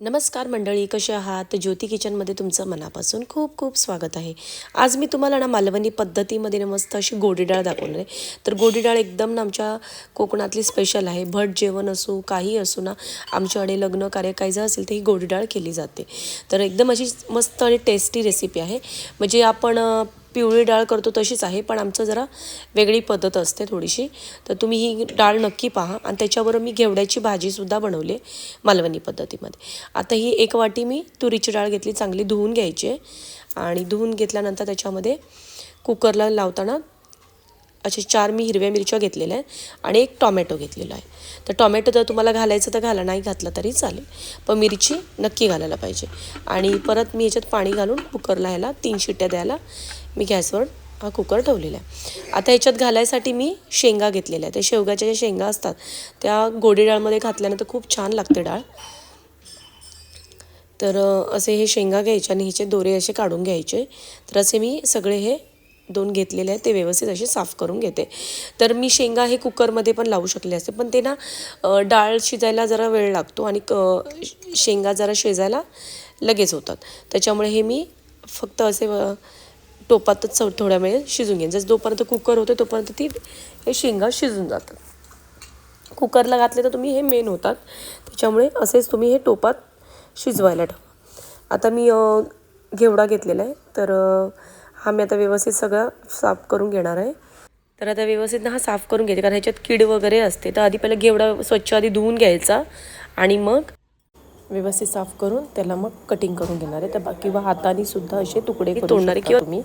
नमस्कार मंडळी कसे आहात? ज्योती किचनमध्ये तुमचं मनापासून खूप खूप स्वागत आहे. आज मी तुम्हाला ना मालवणी पद्धतीमध्ये ना मस्त अशी गोडी डाळ दाखवणार आहे. तर गोडी डाळ एकदम ना आमच्या कोकणातली स्पेशल आहे. भट जेवण असो काही असो ना आमच्याकडे लग्न कार्य काही जर असेल तर ही गोडी डाळ केली जाते. तर एकदम अशी मस्त आणि टेस्टी रेसिपी आहे. म्हणजे आपण पिवळी डाळ करतो तशीच आहे पण आमचं जरा वेगळी पद्धत असते थोडीशी. तर तुम्ही ही डाळ नक्की पहा आणि त्याच्याबरोबर मी घेवड्याची भाजीसुद्धा बनवली आहे मालवणी पद्धतीमध्ये. आता ही एक वाटी मी तुरीची डाळ घेतली चांगली धुवून घ्यायची आहे. आणि धुवून घेतल्यानंतर त्याच्यामध्ये कुकरला लावताना असे चार मी हिरव्या मिरच्या घेतलेल्या आहेत आणि एक टॉमॅटो घेतलेला आहे. तर टॉमॅटो जर तुम्हाला घालायचं तर घाला नाही घातलं तरी चालेल. पण मिरची नक्की घालायला पाहिजे. आणि परत मी याच्यात पाणी घालून कुकरला ह्याला तीन शिट्ट्या द्यायला मी गॅसवर हा कुकर ठेवलेला आहे. आता याच्यात घालायसाठी मी शेंगा घेतलेल्या आहेत. त्या शेवगाच्या ज्या शेंगा असतात त्या गोडी डाळमध्ये घातल्यानंतर खूप छान लागते डाळ. तर असे हे शेंगा घ्यायचे आणि ह्याचे दोरे असे काढून घ्यायचे. तर असे मी सगळे हे दोन घेतलेले आहेत. ते व्यवस्थित असे साफ करून घेते. तर मी शेंगा हे कुकरमध्ये पण लावू शकले असते. पण ते ना डाळ शिजायला जरा वेळ लागतो आणि क शेंगा जरा शिजायला लगेच होतात. त्याच्यामुळे हे मी फक्त असे व टोपातच चौ- थोड्या वेळ शिजून घेईन जसं जोपर्यंत कुकर होते तोपर्यंत ती हे शेंगा शिजून जातात. कुकरला घातले तर तुम्ही हे मेन होतात. त्याच्यामुळे असेच तुम्ही हे टोपात शिजवायला ठेवा. आता मी घेवडा घेतलेला आहे. तर हा मी आता व्यवस्थित सगळा साफ करून घेणार आहे. तर आता व्यवस्थित ना हा साफ करून घ्यायचा कारण ह्याच्यात कीड वगैरे असते. तर आधी पहिला घेवडा स्वच्छ आधी धुवून घ्यायचा. आणि मग व्यवस्थित साफ करून त्याला मग कटिंग करून घेणार आहे. तर बा किंवा हाताने सुद्धा असे तुकडे तोडणारे किंवा तुम्ही.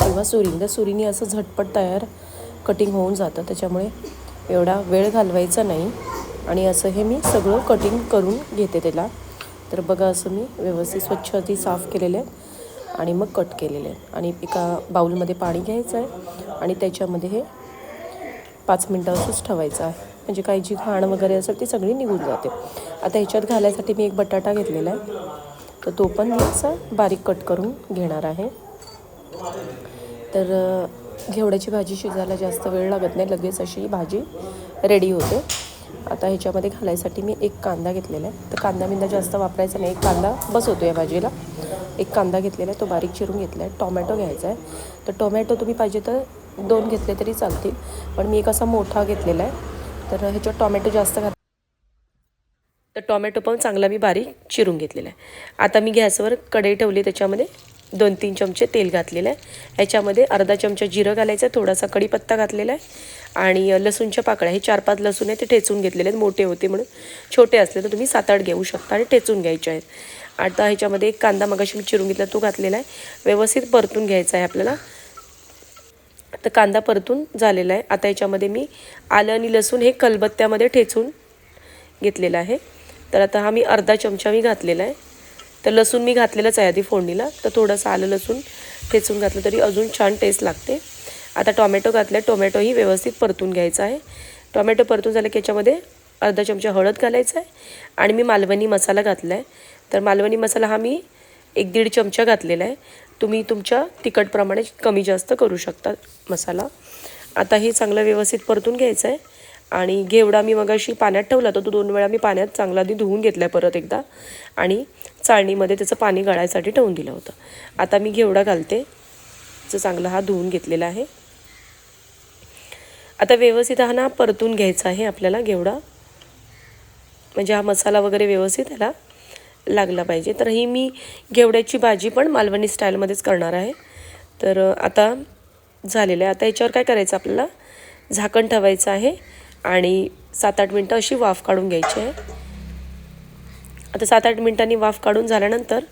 किंवा सुरीने तर सुरीने असं झटपट तयार कटिंग होऊन जातं. त्याच्यामुळे एवढा वेळ घालवायचा नाही. आणि असं हे मी सगळं कटिंग करून घेते त्याला. तर बघा असं मी व्यवस्थित स्वच्छ आधी साफ केलेले आहेत आणि मग कट केलेले आहेत. आणि एका बाऊलमध्ये पाणी घ्यायचं आहे. आणि त्याच्यामध्ये हे पाच मिनटं असंच ठेवायचं आहे. म्हणजे काही जी घाण वगैरे असेल ती सगळी निघून जाते. आता ह्याच्यात घालायसाठी मी एक बटाटा घेतलेला आहे. तर तो पण मी असा बारीक कट करून घेणार आहे. तर घेवड्याची भाजी शिजायला जास्त वेळ लागत नाही. लगेच अशी भाजी रेडी होते. आता ह्याच्यामध्ये घालायसाठी मी एक कांदा घेतलेला आहे. तर कांदा बिंदा जास्त वापरायचा नाही. एक कांदा बसवतो या भाजीला. एक कांदा घेतलेला आहे. तो बारीक चिरून घेतला आहे टोमॅटो घ्यायचा आहे. तर टोमॅटो तुम्ही पाहिजे तर दोन घेतले तरी चालतील. पण मी एक असा मोठा घेतलेला आहे. तर ह्याच्यात टॉमॅटो जास्त घात तर टॉमॅटो पण चांगला मी बारीक चिरून घेतलेला आहे. आता मी गॅसवर कढई ठेवली त्याच्यामध्ये दोन तीन चमचे तेल घातलेलं आहे. ह्याच्यामध्ये अर्धा चमचा जिरं घालायचं आहे थोडासा कढीपत्ता घातलेला आहे. आणि लसूणच्या पाकळ्या हे चार पाच लसूण आहे ते ठेचून घेतलेले आहेत मोठे होते म्हणून. छोटे असले तर तुम्ही सात आठ घेऊ शकता आणि ठेचून घ्यायचे आहेत. आता ह्याच्यामध्ये एक कांदा मगाशी मी चिरून घेतला तो घातलेला आहे. व्यवस्थित परतून घ्यायचा आहे आपल्याला. तर कांदा परतून झालेला आहे. आता याच्यामध्ये मी आलं आणि लसूण हे कलबत्त्यामध्ये ठेचून घेतलेलं आहे. तर आता हा मी अर्धा चमचा मी घातलेला आहे. तर लसूण मी घातलेलंच आहे आधी फोडणीला. तर थोडंसं आलं लसूण ठेचून घातलं तरी अजून छान टेस्ट लागते. आता टोमॅटो घातलं टोमॅटोही व्यवस्थित परतून घ्यायचा आहे. टोमॅटो परतून झालं की याच्यामध्ये अर्धा चमचा हळद घालायचा आहे. आणि मी मालवणी मसाला घातला आहे तर मालवणी मसाला हा मी एक दीड चमचा घातलेला आहे. तुम्ही तुमच्या तिखटप्रमाणे कमी जास्त करू शकता मसाला. आता हे चांगलं व्यवस्थित परतून घ्यायचं आहे आणि घेवडा मी मगाशी पाण्यात ठेवला तर तो दोन वेळा मी पाण्यात चांगला आधी धुवून घेतला आहे परत एकदा. आणि चाळणीमध्ये त्याचं पाणी गळायसाठी ठेवून दिलं होतं. आता मी घेवडा घालते. जो चांगला हा धुवून घेतलेला आहे. आता व्यवस्थित हा ना परतून घ्यायचा आहे आपल्याला घेवडा. म्हणजे हा मसाला वगैरे व्यवस्थित ह्याला लागला पाहिजे. तर ही मी घेवड्याची भाजी पण मालवणी स्टाईलमध्येच करणार आहे. तर आता झालेलं आहे. आता याच्यावर काय करायचं आपल्याला? झाकण ठेवायचं आहे आणि सात आठ मिनटं अशी वाफ काढून घ्यायची आहे. आता सात आठ मिनटांनी वाफ काढून झाल्यानंतर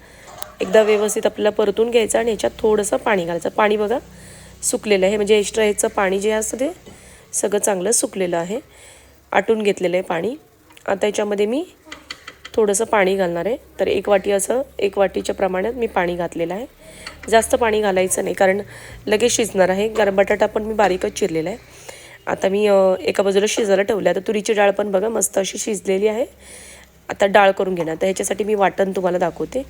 एकदा व्यवस्थित आपल्याला परतून घ्यायचं आणि याच्यात थोडंसं पाणी घालायचं. पाणी बघा सुकलेलं आहे. म्हणजे एक्स्ट्रा ह्याचं पाणी जे असतं ते सगळं चांगलं सुकलेलं आहे. आटून घेतलेलं आहे पाणी. आता याच्यामध्ये मी थोडंसं पाणी घालणार आहे. तर एक वाटी असं एक वाटीच्या प्रमाणात मी पाणी घातलेलं आहे. जास्त पाणी घालायचं नाही कारण लगेच शिजणार आहे. कारण बटाटा पण मी बारीकच चिरलेला आहे. आता मी एका बाजूला शिजायला ठेवलं आहे. आता तुरीची डाळ पण बघा मस्त अशी शिजलेली आहे. आता डाळ करून घेणार. तर ह्याच्यासाठी मी वाटण तुम्हाला दाखवते.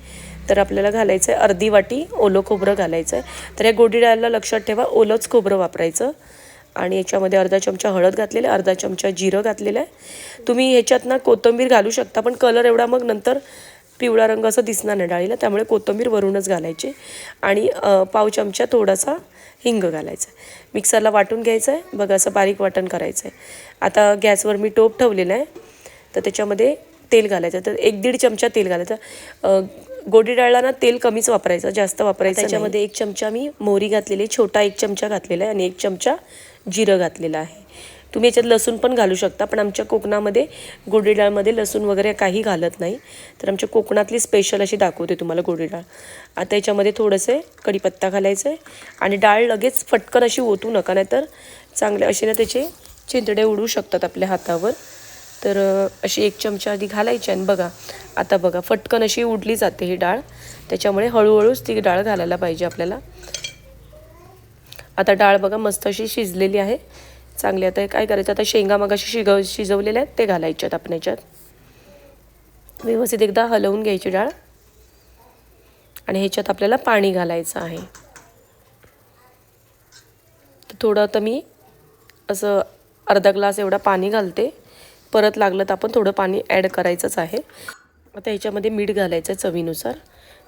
तर आपल्याला घालायचं आहे अर्धी वाटी ओलं खोबरं घालायचं आहे. तर या गोडी डाळला लक्षात ठेवा ओलंच खोबरं वापरायचं. आणि याच्यामध्ये अर्धा चमचा हळद घातलेला आहे अर्धा चमचा जिरं घातलेलं आहे. तुम्ही ह्याच्यात ना कोथिंबीर घालू शकता पण कलर एवढा मग नंतर पिवळा रंग असं दिसणार नाही डाळीला त्यामुळे कोथिंबीर वरूनच घालायची. आणि पाव चमचा थोडासा हिंग घालायचा. मिक्सरला वाटून घ्यायचं आहे बघा असं बारीक वाटण करायचं आहे आता गॅसवर मी टोप ठेवलेला आहे तर त्याच्यामध्ये तेल घालायचं. तर एक दीड चमचा तेल घालायचं. गोडी डाळला ना तेल कमीच वापरायचं जास्त वापरायचं त्याच्यामध्ये एक चमचा मी मोहरी घातलेली आहे, छोटा एक चमचा घातलेला आहे आणि एक चमचा जिरं घातलेलं आहे. तुम्ही याच्यात लसूण पण घालू शकता पण आमच्या कोकणामध्ये गोडी डाळमध्ये लसूण वगैरे काही घालत नाही. तर आमच्या कोकणातली स्पेशल अशी दाखवते तुम्हाला गोडी डाळ. आता याच्यामध्ये थोडंसं कढीपत्ता घालायचं आहे आणि डाळ लगेच फटकन अशी ओतू नका नाहीतर चांगले असे ना त्याचे चिंतडे उडू शकतात आपल्या हातावर. तर अशी एक चमचा आधी घालायची आणि बघा आता बघा फटकन अशी उडली जाते ही डाळ. त्याच्यामुळे हळूहळूच ती डाळ घालायला पाहिजे आपल्याला. आता डाळ बघा मस्त अशी शिजलेली आहे. चांगली आता काय करायचं? आता शेंगा मग अशी शिगव शिजवलेल्या आहेत ते घालायच्यात आपण याच्यात. व्यवस्थित एकदा हलवून घ्यायची डाळ. आणि ह्याच्यात आपल्याला पाणी घालायचं आहे. तर थोडं आता मी असं अर्धा ग्लास एवढा पाणी घालते. परत लागलं तर आपण थोडं पाणी ॲड करायचंच आहे. आता ह्याच्यामध्ये मीठ घालायचं आहे चवीनुसार.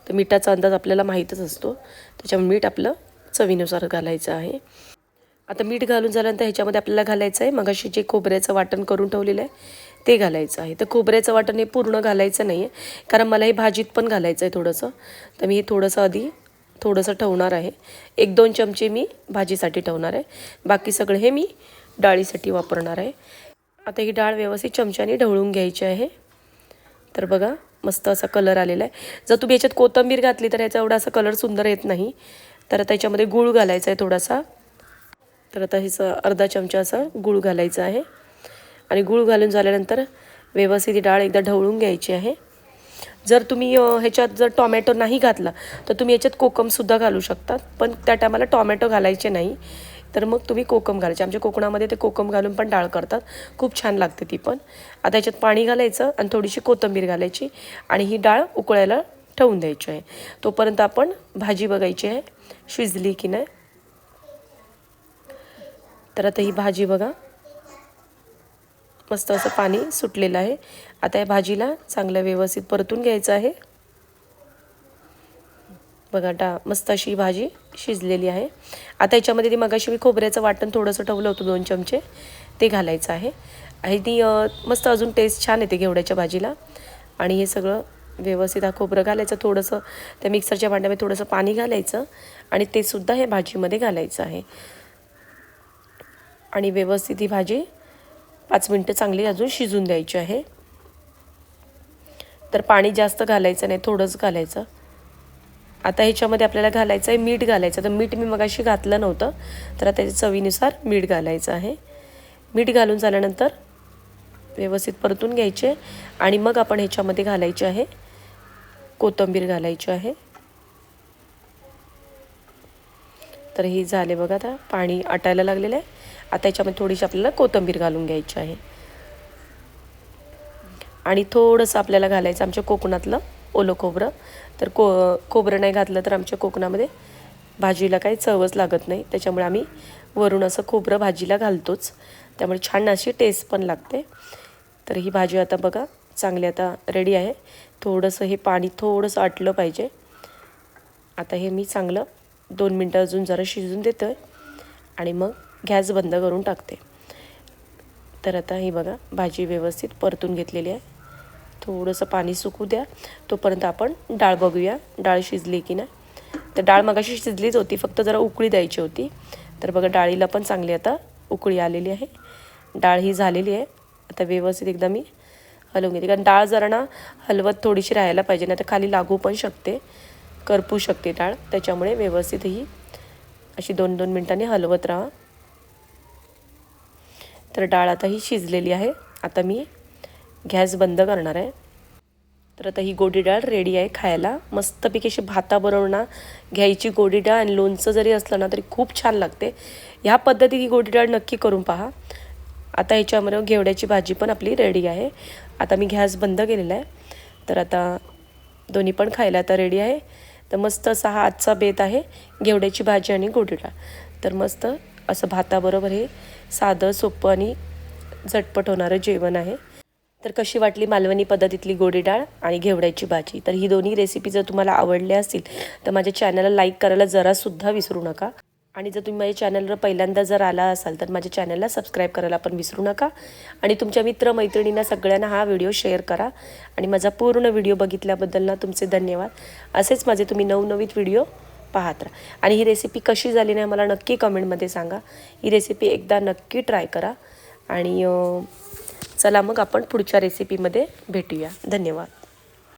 तर मिठाचा अंदाज आपल्याला माहीतच असतो. त्याच्यामुळे मीठ आपलं चवीनुसार घालायचं आहे. आता मीठ घालून झाल्यानंतर ह्याच्यामध्ये आपल्याला घालायचं आहे. मगाशी जे खोबऱ्याचं वाटण करून ठेवलेलं आहे ते घालायचं आहे. तर खोबऱ्याचं वाटण हे पूर्ण घालायचं नाही आहे कारण मला हे भाजीत पण घालायचं आहे थोडंसं. तर मी हे थोडंसं आधी थोडंसं ठेवणार आहे. एक दोन चमचे मी भाजीसाठी ठेवणार आहे. बाकी सगळं हे मी डाळीसाठी वापरणार आहे. आता ही डाळ व्यवस्थित चमच्याने ढवळून घ्यायची आहे. तर बघा मस्त असा कलर आलेला आहे. जर तुम्ही याच्यात कोथिंबीर घातली तर याचा एवढा असा कलर सुंदर येत नाही. तर त्याच्यामध्ये गूळ घालायचा आहे थोडासा. तर आता हिचं अर्धा चमचा असं गूळ घालायचं आहे. आणि गूळ घालून झाल्यानंतर व्यवस्थित ही डाळ एकदा ढवळून घ्यायची आहे. जर तुम्ही ह्याच्यात जर टॉमॅटो नाही घातला तर तुम्ही याच्यात कोकमसुद्धा घालू शकतात पण त्या टायमाला टॉमॅटो घालायचे नाही. तर मग तुम्ही कोकम घालायचे. आमच्या कोकणामध्ये ते कोकम घालून पण डाळ करतात. खूप छान लागते ती पण. आता याच्यात पाणी घालायचं आणि थोडीशी कोथिंबीर घालायची. आणि ही डाळ उकळायला ठेवून द्यायची आहे. तोपर्यंत आपण भाजी बघायची आहे. शिजली की नाही. तर आता ही भाजी बघा. मस्त असं पाणी सुटलेलं आहे. आता या भाजीला चांगलं व्यवस्थित परतून घ्यायचं आहे. बघा डा मस्त अशी ही भाजी शिजलेली आहे. आता याच्यामध्ये ती मगाशी मी खोबऱ्याचं वाटण थोडंसं ठेवलं होतं दोन चमचे. ते घालायचं आहे. आणि ती मस्त अजून टेस्ट छान येते घेवड्याच्या भाजीला. आणि हे सगळं व्यवस्थित हा खोबरं घालायचं थोडंसं त्या मिक्सरच्या भांड्यामध्ये थोडंसं पाणी घालायचं आणि ते सुद्धा हे भाजीमध्ये घालायचं आहे. आणि व्यवस्थित ही भाजी पाच मिनटं चांगली अजून शिजून द्यायची आहे. तर पाणी जास्त घालायचं नाही थोडंच घालायचं. आता ह्याच्यामध्ये आपल्याला घालायचं आहे मीठ घालायचं. तर मीठ मी मगाशी घातलं नव्हतं तर आता त्याच्या चवीनुसार मीठ घालायचं आहे. मीठ घालून झाल्यानंतर व्यवस्थित परतून घ्यायचे आणि मग आपण ह्याच्यामध्ये घालायचे आहे. कोथिंबीर घालायची आहे. तर हे झाले बघा आता पाणी आटायला लागलेलं आहे. आता याच्यामध्ये थोडीशी आपल्याला कोथिंबीर घालून घ्यायची आहे. आणि थोडंसं आपल्याला घालायचं आमच्या कोकणातलं ओलं खोबरं. तर को खोबरं नाही घातलं तर आमच्या कोकणामध्ये भाजीला काही चवच लागत नाही. त्याच्यामुळे आम्ही वरून असं खोबरं भाजीला घालतोच. त्यामुळे छान अशी टेस्ट पण लागते. तर ही भाजी आता बघा चांगली आता रेडी आहे. थोडंसं हे पाणी थोडंसं आटलं पाहिजे. आता हे मी चांगलं दोन मिनटं अजून जरा शिजून देतो आहे आणि मग गॅस बंद करून टाकते. तर आता ही बघा भाजी व्यवस्थित परतून घेतलेली आहे. थोडंसं पाणी सुकू द्या. तोपर्यंत आपण डाळ बघूया डाळ शिजली की नाही. तर डाळ मगाशी शिजलीच होती फक्त जरा उकळी द्यायची होती. तर बघा डाळीला पण चांगली आता उकळी आलेली आहे. डाळ ही झालेली आहे. आता व्यवस्थित एकदा मी हलवून घेते. कारण डाळ जरा ना हलवत थोडीशी राहायला पाहिजे नाही तर खाली लागू पण शकते करपू शकते डाळ. त्याच्यामुळे व्यवस्थित ही अशी दोन दोन मिनटांनी हलवत राहा. तर डाळ आता ही शिजलेली आहे. आता मी गॅस बंद करणार आहे. तर आता ही गोडी डाळ रेडी आहे खायला. मस्तपैकी अशी भाताबरोबर ना घ्यायची गोडी डाळ आणि लोणचं जरी असलं ना तरी खूप छान लागते. ह्या पद्धतीत ही गोडी डाळ नक्की करून पहा. आता ह्याच्यामध्ये घेवड्याची भाजी पण आपली रेडी आहे. आता मी गॅस बंद केलेला आहे. तर आता दोन्ही पण खायला आता रेडी आहे. तर मस्त असा हा आजचा बेत आहे घेवड्याची भाजी आणि गोडीडा तर मस्त असं भाताबरोबर हे साधं सोपं आणि झटपट होणारं जेवण आहे. तर कशी वाटली मालवणी पद्धतीतली गोडी डाळ आणि घेवड्याची भाजी? तर ही दोन्ही रेसिपी जर तुम्हाला आवडल्या असतील तर माझ्या चॅनलला लाईक करायला जरासुद्धा विसरू नका. आणि जर तुम्ही माझ्या चॅनलवर पहिल्यांदा जर आला असाल तर माझ्या चॅनलला सबस्क्राईब करायला पण विसरू नका. आणि तुमच्या मित्रमैत्रिणींना सगळ्यांना हा व्हिडिओ शेअर करा. आणि माझा पूर्ण व्हिडिओ बघितल्याबद्दल ना तुमचे धन्यवाद. असेच माझे तुम्ही नवनवीन व्हिडिओ पाहत राहा. आणि ही रेसिपी कशी झाली नाही मला नक्की कमेंटमध्ये सांगा. ही रेसिपी एकदा नक्की ट्राय करा. आणि चला मग आपण पुढच्या रेसिपीमध्ये भेटूया. धन्यवाद.